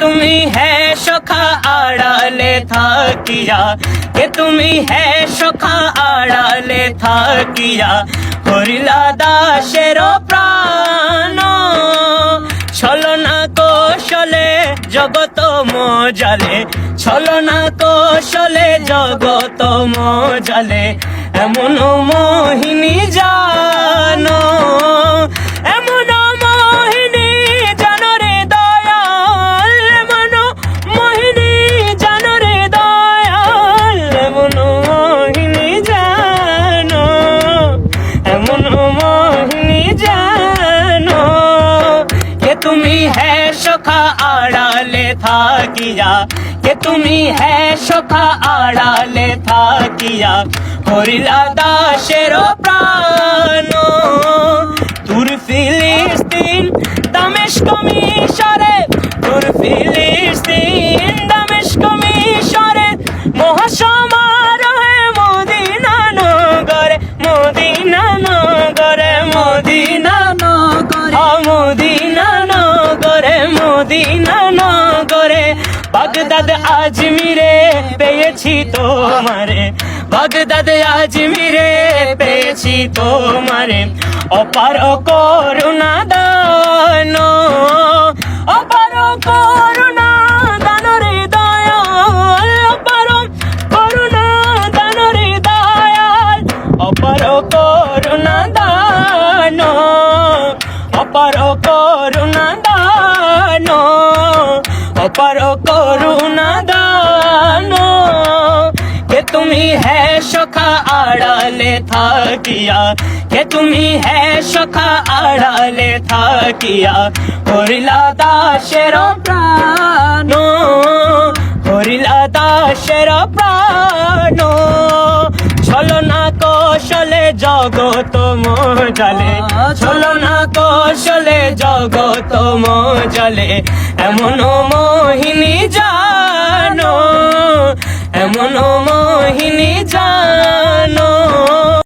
তুমি হ্যাঁ সখা আড়ালে থাকিয়া, কে তুমি হ্যাঁ সখা আড়ালে থাকিয়া হরিলা দাসের প্রাণ। ছলনা কৌশলে জগত মজালে, ছলনা কৌশলে জগত মজালে, এমন মোহিনী জানো সখা আড়ালে থাকিয়া কে তুমি হ্যাঁ সখা আড়ালে থাকিয়া হরিলা দাসের প্রাণ। বাগদাদ আজমিরে পেয়েছি তোমারে। বাগদাদ আজমিরে পেয়েছি তোমারে। অপার করুণা দান, অপার করুণা দান রে দয়াল, অপার করুণা দান রে দয়াল, অপার করুণা দান, অপার করুণা অপার করুণা দান কে তুমি হ্যাঁ সখা আড়ালে থাকিয়া, কে তুমি হ্যাঁ সখা আড়ালে থাকিয়া, হরিলা দাসের প্রাণ, হরিলা দাসের প্রাণ। ছলনা কৌশলে জগত মজালে না কৌশলে জগত জলে এমন মোহিনী যা